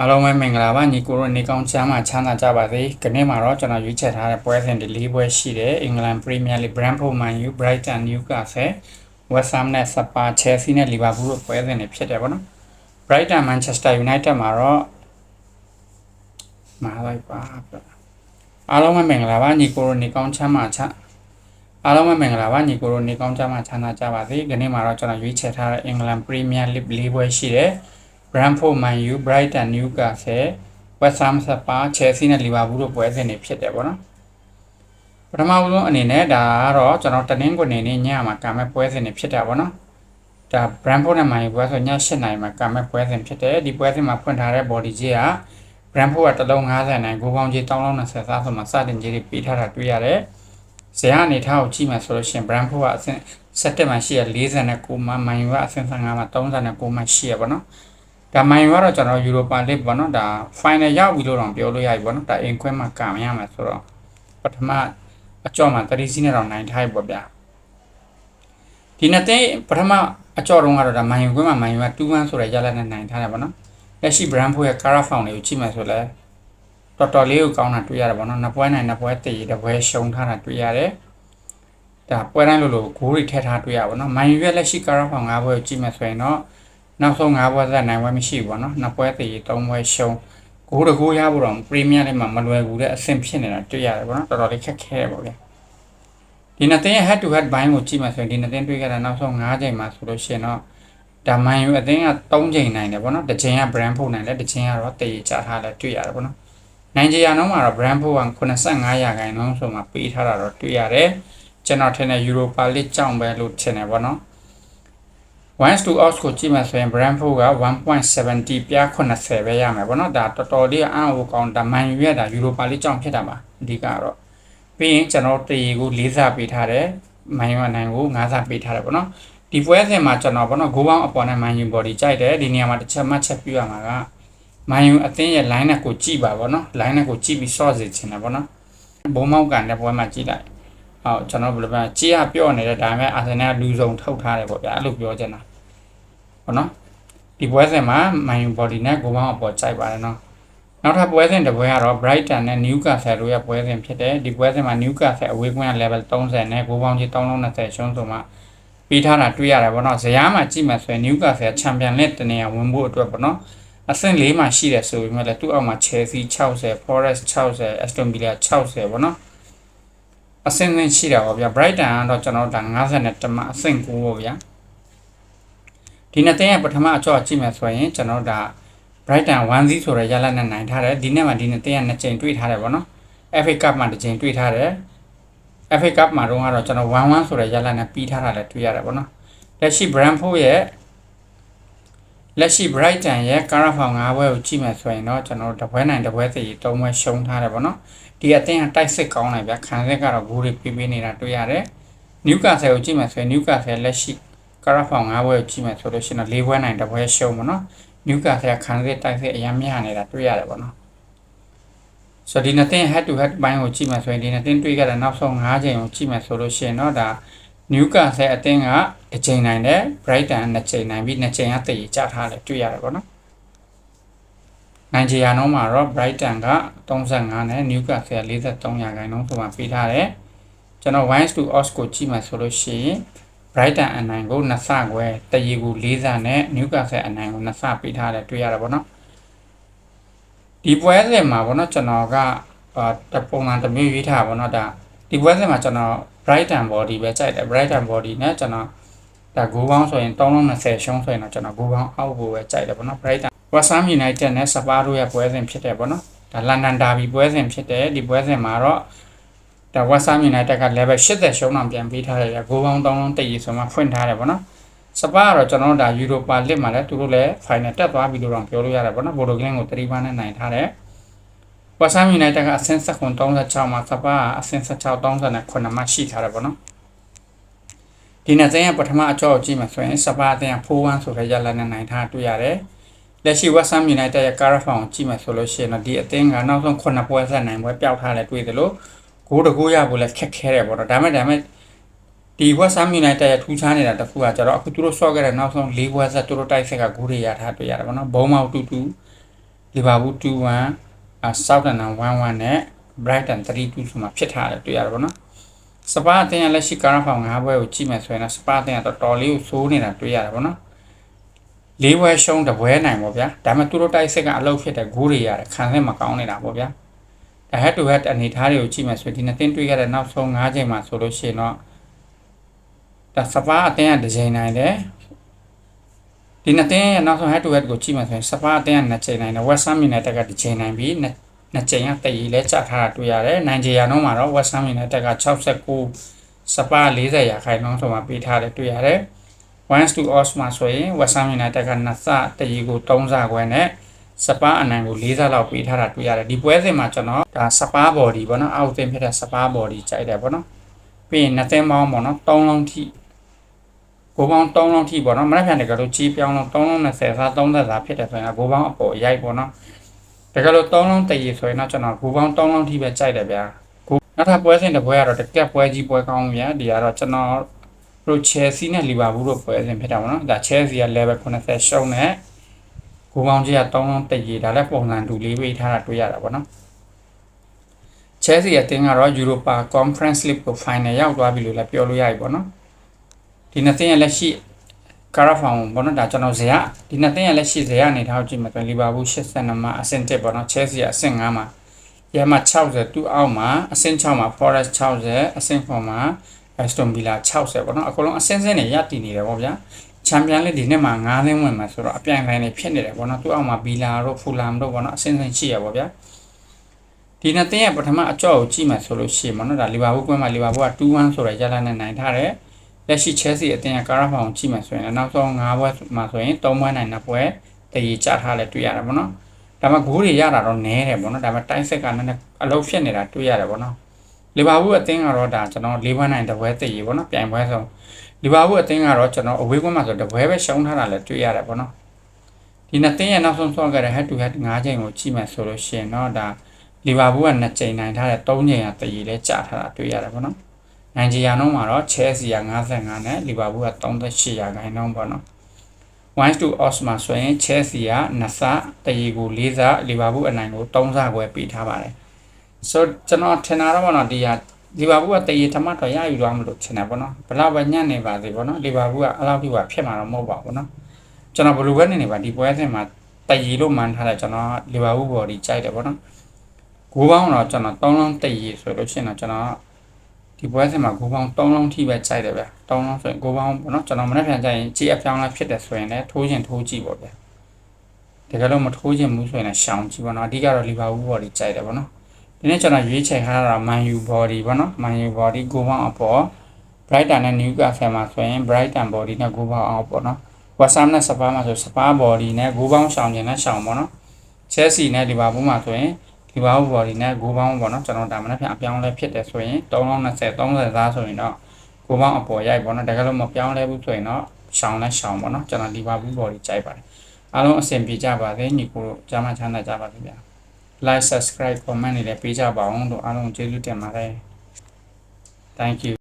အားလုံးပဲမင်္ဂလာပါညီကိုတို့နေကောင်းချမ်းမှာချမ်းသာကြပါစေ။ဒီနေ့မှာတော့ကျွန်တော်ရွေးချယ်ထားတဲ့ပွဲစဉ်ဒီ၄ပွဲရှိတယ်။အင်္ဂလန်ပရီးမီးယားလိဂ် Brentford Man U Brighton Newcastle West Ham နဲ့ Spurs Chelsea နဲ့ Liverpool တို့ပွဲစဉ်တွေဖြစ်တယ်ပေါ့နော်။ Brighton Manchester United မှာတော့မာလိုက်ပါအားလုံးပဲမင်္ဂလာပါညီကိုတို့နေကောင်းချမ်းမှာချအားလုံးပဲမင်္ဂလာပါညီကိုတို့နေကောင်းချမ်းမှာချမ်းသာကြပါစေ။ဒီနေ့မှာတော့ကျွန်တော်ရွေးချယ်ထားတဲ့အင်္ဂလန်ပရီးမီးယားလိဂ်၄ပွဲရှိတယ်။ Brentford Man U Brighton Newcastle West Ham Spurs Chelsea နဲ့ Liverpool တို့ပွဲစဉ်တွေဖြစ်တယ်ပေါ့နော်ပထမဆုံးအနေနဲ့ဒါကတော့ကျွန်တော်တနင်္ဂနွေနေ့ညမှာကာမဲ့ပွဲစဉ်တွေဖြစ်တာပေါ့နော်ဒါ Brentford နဲ့ Man U ပွဲဆိုည7:00နာရီမှာကာမဲ့ပွဲစဉ်ဖြစ်တယ်ဒီပွဲစဉ်မှာဖွင့်ထားတဲ့ body ကြီးက Brentford ကတလုံး90နိုင်ဂိုးပေါင်းကြီး1020စားဆိုမှစတင်ကြီးတွေပေးထားတာတွေ့ရတယ်ဇာတ်အနေထားကိုကြည့်မှဆိုလို့ရှိရင် Brentford ကအဆင့်7မှာရှိရ49မှာ Man U ကအဆင့်15မှာ39မှာရှိရပါတော့ ဒါမိုင်ကတော့ကျွန်တော်ယူရိုပါလစ်ပေါ့နော်ဒါ final ရောက်ပြီလို့တော့ပြောလို့ရပြီပေါ့နော်ဒါအင်ခွဲမှာကံရမယ်ဆိုတော့ပထမအကြော့မှာ30စီးနဲ့တော့နိုင်ထားပြီပေါ့ဗျာဒီနှစ်သိပထမအကြော့တုန်းကတော့ဒါမိုင်ခွဲမှာမိုင်က2-1ဆိုတဲ့ရလနဲ့နိုင်ထားတယ်ပေါ့နော်လက်ရှိ brand ဖို့ရဲ့ cara found တွေကိုကြည့်မယ်ဆိုလဲတော်တော်လေးကိုကောင်းတာတွေ့ရတယ်ပေါ့နော်နှစ်ပွဲနိုင်နှစ်ပွဲတည်တစ်ပွဲရှုံးထားတာတွေ့ရတယ်ဒါပွဲတိုင်းလိုလိုဂိုးတွေထည့်ထားတွေ့ရပါတော့။မိုင်ရွက်လက်ရှိ cara found ၅ပွဲကိုကြည့်မယ်ဆိုရင်တော့ နောက်ဆုံး၅ပွဲသက်နိုင်ပွဲမရှိဘူးပေါ့နော်နှစ်ပွဲသေး၃ပွဲရှုံးဂိုးတကူရဖို့တော့ပရီးမီးယားလေးမှာမလွယ်ဘူးတဲ့အဆင့်ဖြစ်နေတာတွေ့ရတယ်ပေါ့နော်တော်တော်လေးခက်ခဲပေါ့ဗျာဒီနှစ်သင်းရဲ့ head to head ဘိုင်းကိုကြည့်မှဆိုရင်ဒီနှစ်သင်းတွေ့ခဲ့တာနောက်ဆုံး၅ချိန်မှာဆိုလို့ရှိရင်တော့ဒါမိုင်ယူအသင်းက3ချိန်နိုင်တယ်ပေါ့နော်တစ်ချိန်က Brentford နိုင်တယ်တစ်ချိန်ကတော့တည်ချထားလဲတွေ့ရတယ်ပေါ့နော်နိုင်ဂျီယာနှုန်းမှာတော့ Brentford က85ရာခိုင်နှုန်းဆိုမှပေးထားတာတော့တွေ့ရတယ်ကျွန်တော်ထင်တယ် Europa League ကြောင့်ပဲလို့ထင်တယ်ပေါ့နော် 1 to odds ကိုကြည့်မှဆိုရင် Brentford က1.70ပြား80ပဲရမယ်ပေါ့နော်ဒါတော်တော်လေးအံ့ဩကောင်းဒါမန်ယူရတာ Europa League ကြောင့်ဖြစ်တာပါအဓိကတော့ပြီးရင်ကျွန်တော်တေကို၄စားပေးထားတယ်မန်ယူနိုင်ကို၅စားပေးထားတယ်ပေါ့နော်ဒီပွဲစဉ်မှာကျွန်တော်ပေါ့နော်ဂိုးပေါင်းအပေါ်နဲ့မန်ယူ body ကြိုက်တယ်ဒီနေရာမှာတစ်ချက်မှတ်ချက်ပြရမှာကမန်ယူအသင်းရဲ့ line နဲ့ကိုကြည့်ပါပေါ့နော် line နဲ့ကိုကြည့်ပြီး short စေချင်တယ်ပေါ့နော်ဘုံမောက်ကန်တဲ့ပွဲမှာကြည့်လိုက် ဟုတ်ကျွန်တော်ဘယ်လိုပြောကြည့်ရပြော့နေတဲ့ဒါပေမဲ့အာဆင်နယ်ကလူစုံထုတ်ထားတယ်ပေါ့ဗျာအဲ့လိုပြောချင်တာပေါ့နော်ဒီပွဲစဉ်မှာ Man U body နဲ့ဂိုးပေါင်းအပေါ်ကြိုက်ပါတယ်နော်နောက်ထပ်ပွဲစဉ်တစ်ပွဲကတော့ Brighton နဲ့ Newcastle တို့ရဲ့ပွဲစဉ်ဖြစ်တယ်ဒီပွဲစဉ်မှာ Newcastle အဝေးကွင်း level 30နဲ့ဂိုးပေါင်းကြီး320ရှုံးဆိုမှပြီးထားတာတွေ့ရတယ်ပေါ့နော်ဇယားမှာကြည့်မှဆိုရင် Newcastle ချန်ပီယံလိတနေရဝင်ဖို့အတွက်ပေါ့နော်အဆင့်၄မှာရှိတယ်ဆိုပေမဲ့လည်းသူ့အောက်မှာ Chelsea 60 Forest 60 Aston Villa 60ပေါ့နော် အဆင့်ဆင့်ရှိတာပေါ့ဗျာ Brighton ကတော့ကျွန်တော်တို့ဒါ52မှာအဆင့်9ပေါ့ဗျာဒီနှစ်သင်းရဲ့ပထမအကြော့ကြည့်မယ်ဆိုရင်ကျွန်တော်ဒါ Brighton 1-0ဆိုတဲ့ရလနဲ့နိုင်ထားတယ်ဒီနေ့မှဒီနှစ်သင်းရဲ့နှစ်ချိန်တွေ့ထားတယ်ပေါ့နော် FA Cup မှာတစ်ချိန်တွေ့ထားတယ် FA Cup မှာတော့ကတော့ကျွန်တော်1-1ဆိုတဲ့ရလနဲ့ပြီးထားတာလည်းတွေ့ရတယ်ပေါ့နော်လက်ရှိ Brentford ရဲ့ လက်ရှိ Brighton ရဲ့ Carabao 5ဘွဲကိုကြည့်မယ်ဆိုရင်တော့ကျွန်တော်တပွဲနိုင်တပွဲစီ3ဘွဲရှုံးထားတယ်ပေါ့နော်ဒီအသင်းကတိုက်စစ်ကောင်းတယ်ဗျခံစစ်ကတော့ဂိုးတွေပေးပေးနေတာတွေ့ရတယ် Newcastle ကိုကြည့်မယ်ဆိုရင် Newcastle လက်ရှိကာရာဖောင်၅ဘွဲကိုကြည့်မယ်ဆိုလို့ရှိရင်တော့၄ဘွဲနိုင်တစ်ဘွဲရှုံးပါတော့နျူကာဆယ်ခံစစ်တိုက်စစ်အရင်မြရနေတာတွေ့ရတယ်ပေါ့နော်ဆိုတော့ဒီနှစ်သင်း head to head ဘိုင်းကိုကြည့်မယ်ဆိုရင်ဒီနှစ်သင်းတွေ့ခဲ့တဲ့နောက်ဆုံး၅ချိန်ကိုကြည့်မယ်ဆိုလို့ရှိရင်တော့ဒါနျူကာဆယ်အသင်းက တစ်ချိန်နိုင်တယ် Brighton နှစ်ချိန်နိုင်ပြီးနှစ်ချိန်ကတည်ကြထားတယ်တွေ့ရတယ်ပေါ့နော်နိုင်ဂျီယာနှုန်းမှာတော့ Brighton က35နဲ့ Newcastle 43ရာခိုင်နှုန်းဆိုမှပေးထားတယ်ကျွန်တော် wines to odds ကိုကြည့်မှဆိုလို့ရှိရင် Brighton အနိုင်ကို2ဆခွဲတရီကို4ဆနဲ့ Newcastle အနိုင်ကို2ဆပေးထားတယ်တွေ့ရတာပေါ့နော်ဒီပွဲစဉ်မှာပေါ့နော်ကျွန်တော်ကတပုံမှန်တစ်မျိုးရွေးထားပါတော့ဒါဒီပွဲစဉ်မှာကျွန်တော် Brighton body ပဲကြိုက်တယ် Brighton body နဲ့ကျွန်တော် ဒါဂိုးပေါင်းဆိုရင်320ရှုံးဆိုရင်တော့ကျွန်တော်ဂိုးပေါင်းအောက်ကိုပဲကြိုက်တယ်ပေါ့နော် Brighton West Ham United နဲ့ Spurs တို့ရဲ့ပွဲစဉ်ဖြစ်တယ်ပေါ့နော်ဒါ London Derby ပွဲစဉ်ဖြစ်တယ်ဒီပွဲစဉ်မှာတော့ဒါ West Ham United က level 80ရှုံးအောင်ပြန်ပေးထားတယ်ဂိုးပေါင်း3လုံးတည်ရဆိုမှဖွင့်ထားတယ်ပေါ့နော်စပါကတော့ကျွန်တော်တို့ဒါ Europa League မှာလည်းသူတို့လည်း final တက်သွားပြီလို့တော့ပြောလို့ရတယ်ပေါ့နော် Bodo Glimt ကို3ပါးနဲ့နိုင်ထားတယ် West Ham United ကအဆင့်36မှာစပါကအဆင့်16 39မှာရှိထားတယ်ပေါ့နော် ဒီနေ့ကျရင်ပထမအကြောကိုကြည့်မှဆိုရင်စပါအတင်း4-1ဆိုတဲ့ရလနဲ့နိုင်ထားတွေ့ရတယ်လက်ရှိ West Ham United ရဲ့ Carabao ကိုကြည့်မှဆိုလို့ရှိရင်တော့ဒီအသင်းကနောက်ဆုံး9ပွဲဆက်နိုင်ပွဲပျောက်ထားတယ်တွေ့တယ်လို့ဂိုးတကူရဖို့လည်းခက်ခဲတယ်ပေါ့နော်ဒါမဲ့ဒါမဲ့ဒီ West Ham United ရဲ့ထူးခြားနေတာတစ်ခုကကျတော့အခုသူတို့ဆော့ခဲ့တဲ့နောက်ဆုံး၄ပွဲဆက်သူတို့တိုက်ဆက်ကဂိုးတွေရထားတွေ့ရတယ်ပေါ့နော်ဘုံမောက်တူတူဒလီဗာပူး2-1အာဆောက်တန်န1-1နဲ့ Brighton 3-2ဆိုမှဖြစ်ထားတယ်တွေ့ရတာပေါ့နော် စပါအသင်းကလက်ရှိကာရာဖောင်9ဘွဲကိုကြည့်မယ်ဆိုရင်တော့စပါအသင်းကတော်တော်လေးကိုစိုးနေတာတွေ့ရတာပေါ့နော်လေးဘွဲရှုံးတပွဲနိုင်ပေါ့ဗျာဒါပေမဲ့သူတို့တိုက်စစ်ကအလုပ်ဖြစ်တဲ့ဂိုးတွေရတယ်ခံစစ်မကောင်းနေတာပေါ့ဗျာဒါ head to head အနေထားတွေကိုကြည့်မယ်ဆိုရင်ဒီနှစ်သင်းတွေ့ခဲ့တဲ့နောက်ဆုံး9ချိန်မှာဆိုလို့ရှိရင်တော့ဒါစပါအသင်းကတစ်ချိန်နိုင်တယ်ဒီနှစ်သင်းရဲ့နောက်ဆုံး head to head ကိုကြည့်မယ်ဆိုရင်စပါအသင်းကနှစ်ချိန်နိုင်တယ် West Ham United ကတစ်ချိန်နိုင်ပြီး နှစ်နှစ်ချိန်ကတည်ရည်လဲချထားတာတွေ့ရတယ်။နိုင်ဂျီယာတော့မှာတော့ West Ham United က69စပါ40ရာခိုင်နှုန်းဆိုမှပေးထားတယ်တွေ့ရတယ်။1 to odds မှာဆိုရင် West Ham United ကနှစ်ဆတည်ရည်ကို3ဆခွဲနဲ့စပါအနံကို4ဆလောက်ပေးထားတာတွေ့ရတယ်။ဒီပွဲစဉ်မှာကျွန်တော်ဒါစပါ body ပေါ့နော်အောက်သင်းဖြစ်တဲ့စပါ body ကြိုက်တယ်ပေါ့နော်။ပြီးရင်နှစ်သင်းပေါင်းပေါ့နော်3လုံးထိကိုပေါင်း3လုံးထိပေါ့နော်မနေ့ပြန်တကယ်လို့ကြီးပြောင်းလုံး3လုံး20စား30စားဖြစ်တယ်ဆိုရင်ကိုပေါင်းအပေါ်အရိုက်ပေါ့နော် တကယ်လို့3လုံးတည်ရဆိုရင်တော့ကျွန်တော်ကိုပေါင်း3လုံးထိပဲကြိုက်တယ်ဗျာကိုနောက်ထပ်ပွဲစဉ်တစ်ပွဲကတော့တကက်ပွဲကြီးပွဲကောင်းဗျာဒီကတော့ကျွန်တော်တို့ Chelsea နဲ့ Liverpool တို့ပွဲစဉ်ဖြစ်တာပေါ့နော်ဒါ Chelsea က level 80ရှုံးနဲ့ကိုပေါင်းကြီးက3လုံးတည်ရဒါလည်းပုံစံတူလေးပေးထားတာတွေ့ရတာပေါ့နော် Chelsea ရဲ့တင်းကတော့ Europa Conference League ကို final ရောက်သွားပြီလို့လည်းပြောလို့ရပြီပေါ့နော်ဒီနှစ်သင်းရဲ့လက်ရှိ ကာရာဖောင်ဘောနော်ဒါကျွန်တော်ဇေယဒီနှစ်သင်းရဲ့လက်ရှိဇေယအနေထားကိုကြည့်မယ်ဆိုရင်လီဗာပူး82မှာအဆင့်1ပေါ့နော်ချဲစီကအဆင့်5မှာရမ60တူအောက်မှာအဆင့်6မှာ Forest 60အဆင့်4မှာ Aston Villa 60ပေါ့နော်အကုန်လုံးအဆင့်ဆင့်နဲ့ရတည်နေတယ်ပေါ့ဗျာချန်ပီယံလိဒီနှစ်မှာ9သင်းဝင်မှာဆိုတော့အပြိုင်တိုင်းနေဖြစ်နေတယ်ပေါ့နော်သူအောက်မှာဘီလာတို့ဖူလာမ်တို့ပေါ့နော်အဆင့်ဆင့်ရှိရပေါ့ဗျာဒီနှစ်သင်းရဲ့ပထမအကြော့ကိုကြည့်မှဆိုလို့ရှိရင်ပေါ့နော်ဒါလီဗာပူးကွင်းမှာလီဗာပူးက2-1ဆိုတဲ့ရလနဲ့နိုင်ထားတယ် လက်ရှိ Chelsea အသင်းကကာရာဖောင်ကြည့်မှဆိုရင်နောက်ဆုံး9ဘွဲမှာဆိုရင်3ဘွဲနိုင်2ဘွဲတည်ကြထားလဲတွေ့ရတယ်ပေါ့နော်ဒါမှဂိုးတွေရတာတော့နည်းတယ်ပေါ့နော်ဒါမှတိုင်းဆက်ကနည်းနည်းအလုံးဖြစ်နေတာတွေ့ရတယ်ပေါ့နော်လီဗာပူးအသင်းကတော့ဒါကျွန်တော်၄ဘွဲနိုင်2ဘွဲတည်ပေါ့နော်ပြိုင်ပွဲဆုံးလီဗာပူးအသင်းကတော့ကျွန်တော်အဝေးကွင်းမှာဆို2ဘွဲပဲရှုံးထားတာလဲတွေ့ရတယ်ပေါ့နော်ဒီနှစ်သင်းရဲ့နောက်ဆုံးဆော့ခဲ့တဲ့ head to head 5ချိန်ကိုကြည့်မှဆိုလို့ရှိရင်တော့ဒါလီဗာပူးက2ချိန်နိုင်ထားတဲ့3ချိန်ကတည်လဲကြာထားတာတွေ့ရတယ်ပေါ့နော် နိုင်ဂျီယာနှုန်းမှာတော့ Chelsea က55နဲ့ Liverpool က38ရာခိုင်နှုန်းပေါ့နော်1 to odds မှာဆိုရင် Chelsea က2ဆတရီကို4ဆ Liverpool အနိုင်ကို3ဆခွဲပေးထားပါတယ်ဆိုကျွန်တော်ထင်တာတော့ပေါ့နော်ဒီဟာ Liverpool ကတရီထမတော့ရယူသွားမလို့ထင်တယ်ပေါ့နော်ဘလောက်ပဲညံ့နေပါသေးပေါ့နော် Liverpool ကအဲ့လောက်ထိပါဖြစ်မှာတော့မဟုတ်ပါဘူးနော်ကျွန်တော်ဘယ်လိုပဲနေနေပါဒီပွဲစဉ်မှာတရီလို့မှန်းထားတယ်ကျွန်တော် Liverpool body ကြိုက်တယ်ပေါ့နော်ဂိုးပေါင်းတော့ကျွန်တော်3လုံးတရီဆိုလို့ရှိရင်တော့ကျွန်တော် ဒီပွဲစဉ်မှာဂိုးပေါင်း3လုံးထိပဲကြိုက်တယ်ဗျ3လုံးဆိုရင်ဂိုးပေါင်းပေါ့နော်ကျွန်တော်မနေ့ပြန်ကြရင် GF ပြောင်းလဲဖြစ်တယ်ဆိုရင်လည်းထိုးချင်ထိုးကြည့်ပေါ့ဗျတကယ်လို့မထိုးချင်ဘူးဆိုရင်လည်းရှောင်ကြည့်ပေါ့နော်အဓိကတော့လီဗာပူးဘော်ဒီကြိုက်တယ်ပေါ့နော်ဒီနေ့ကျွန်တော်ရွေးချယ်ထားတာ Man U body ပေါ့နော် Man U body ဂိုးပေါင်းအပေါ် Brighton နဲ့ Newcastle မှာဆိုရင် Brighton body နဲ့ဂိုးပေါင်းအောင်ပေါ့နော် West Ham နဲ့ Spurs မှာဆို Spurs body နဲ့ဂိုးပေါင်းရှောင်ကျင်နဲ့ရှောင်ပေါ့နော် Chelsea နဲ့ Liverpool မှာဆိုရင် ဒီဘောင်းဘော်ဒီနဲ့ဂိုးပေါင်းပေါ့နော်ကျွန်တော်ဒါမှလည်းပြန်အပြောင်းလဲဖြစ်တယ်ဆိုရင်320 30သားဆိုရင်တော့ဂိုးပေါင်းအပေါ်ရိုက်ပေါ့နော်တကယ်လို့မပြောင်းလဲဘူးဆိုရင်တော့ရှောင်းလဲရှောင်းပေါ့နော်ကျွန်တော်ဒီဘာဘူးဘော်ဒီကြိုက်ပါတယ်အားလုံးအဆင်ပြေကြပါစေညီကိုတို့ကြားမှချမ်းသာကြပါစေဗျာ like subscribe comment တွေလည်းပေးကြပါအောင်တို့အားလုံးကျေးဇူးတင်ပါတယ် thank you